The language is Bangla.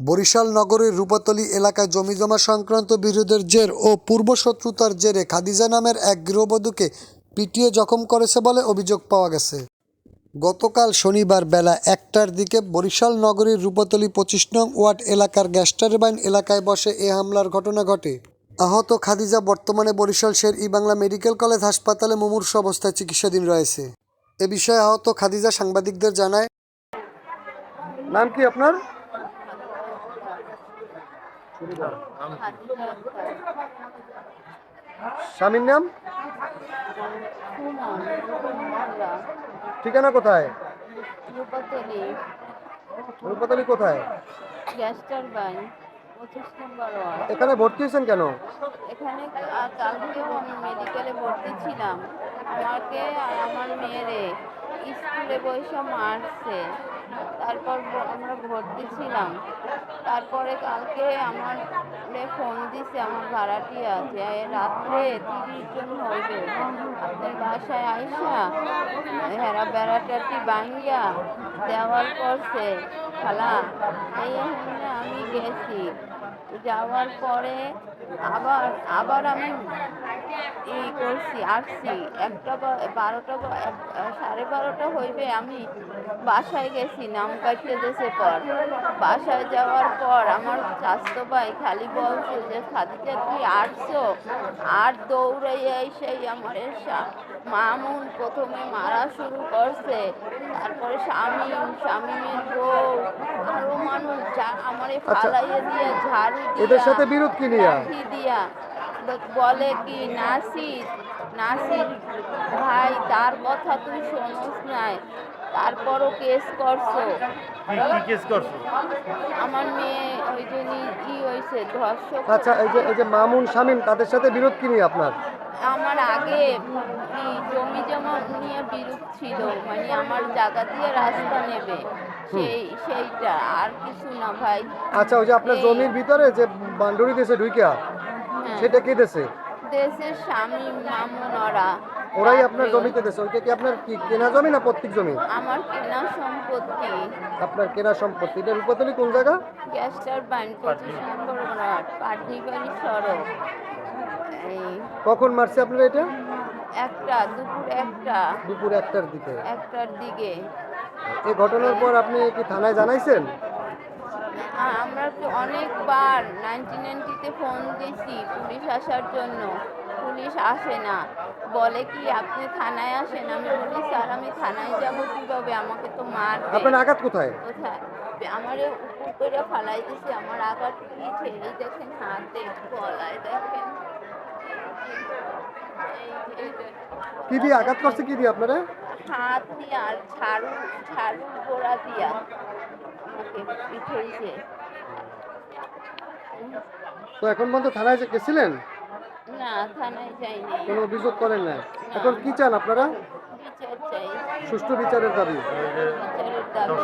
বরিশাল নগরের রূপাতলী এলাকায় জমিজমা সংক্রান্ত বিরোধের জের ও পূর্বশত্রুতার জেরে খাদিজা নামের এক গৃহবধূকে পিটিয়ে জখম করেছে বলে অভিযোগ পাওয়া গেছে। গতকাল শনিবার বেলা একটার দিকে বরিশাল নগরীর রূপাতলী পঁচিশ নং ওয়ার্ড এলাকার গ্যাস টারবাইন এলাকায় বসে এ হামলার ঘটনা ঘটে। আহত খাদিজা বর্তমানে বরিশাল শের ই বাংলা মেডিকেল কলেজ হাসপাতালে মুমূর্ষ অবস্থায় চিকিৎসাধীন রয়েছে। এ বিষয়ে আহত খাদিজা সাংবাদিকদের জানায় নাম কি আপনার? স্বামীর নাম? ঠিকানা কোথায়? রূপাতলি। কোথায়? এখানে ভর্তি হয়েছেন কেন? এখানে কালকে মেডিকেলে ভর্তি ছিলাম। আমাকে আর আমার মেয়েরে স্কুলে বসে মারছে। তারপর আমরা ভর্তি ছিলাম। তারপরে কালকে আমার ফোন দিছে, আমার ভাড়াটি আছে রাত্রে তিরিশ জন হইবে আপনার বাসায় আইসা হেরা বেড়াটাটি বাঙ্গিয়া দেওয়াল করছে। খালা, এই আমি গেছি। যাওয়ার পরে আবার আবার আমি ই করছি, আসছি। একটা বা- বারোটা সাড়ে বারোটা হইবে আমি বাসায় গেছি, নাম কাটতে দেশে পর। বাসায় যাওয়ার পর আমার স্বাস্থ্য ভাই খালি বলছে যে, খাদিজা, তুই আসছো? আর দৌড়াইয়া সেই আমার মামুন প্রথমে মারা শুরু করছে। তারপরে স্বামী, স্বামীর বউ আরও মানুষ আমারে ফালাইয়া দিয়া ঝাড়ু দিয়া এদের সাথে বিরোধ কি নিয়া? দিয়া। বলে কি নাসির নাসির ভাই তার কথা তুই শোনস নাই। তারপরও কেস করছ? কেস করছ? আমার মেয়ে ওই যে নি- কি হয়েছে ধর্ষক। আচ্ছা এই যে এই যে মামুন শামিম তাদের সাথে বিরোধ কি নিয়ে আপনার? আমার আগে ই জমি জমা নিয়ে বিরোধ ছিল মানে আমার জায়গা দিয়ে রাস্তা নেবে সেই সেইটা আর কিছু না ভাই। আচ্ছা ওই যে আপনার জমির ভিতরে যে বান্ডুরি দেশে ঢুইকা হ্যাঁ। সেটা কে দেশে দেশের স্বামী মামুন ওরা ওরাই আপনার জমিতে দেশে ওইটা কি আপনার কি কেনা জমি না প্রত্যেক জমি? আমার কেনা সম্পত্তি। আপনার কেনা সম্পত্তি এটা রূপাতলি কোন জায়গা? গ্যাস টারবাইন পঁচিশ নম্বর পাটনিবাড়ি সড়ক। কখন মারছে আপনার এটা? একটা দুপুর একটা। দুপুর একটার দিকে। একটার দিকে। এই ঘটনার পর আপনি কি থানায় জানাইছেন? আমরা তো অনেকবার নাইনটি নাইনটিতে ফোন দিয়েছি পুলিশ আসার জন্য। পুলিশ আসে না। বলে কি আপনি থানায় আসেন আমি বলি স্যার আমি থানায় যাব কীভাবে? আমাকে তো মারবে আপনার আঘাত কোথায়? কোথায়? আমার উপর করে ফালাই দিছে আমার আঘাত কি? এই দেখেন হাতে গলায় দেখেন। কি দিয়ে আঘাত করছে কি দিয়ে আপনারা? হাত দিয়ে আর ঝাড়ু ঝাড়ু গোড়া দিয়া। পিঠেইছে তো এখন পর্যন্ত থানায় যে গেছিলেন? না থানায় যাইনি। কোনো অভিযোগ করেন না। এখন কি চান আপনারা? বিচার চাই। সুষ্ঠু বিচারের দাবি। বিচারের দাবি।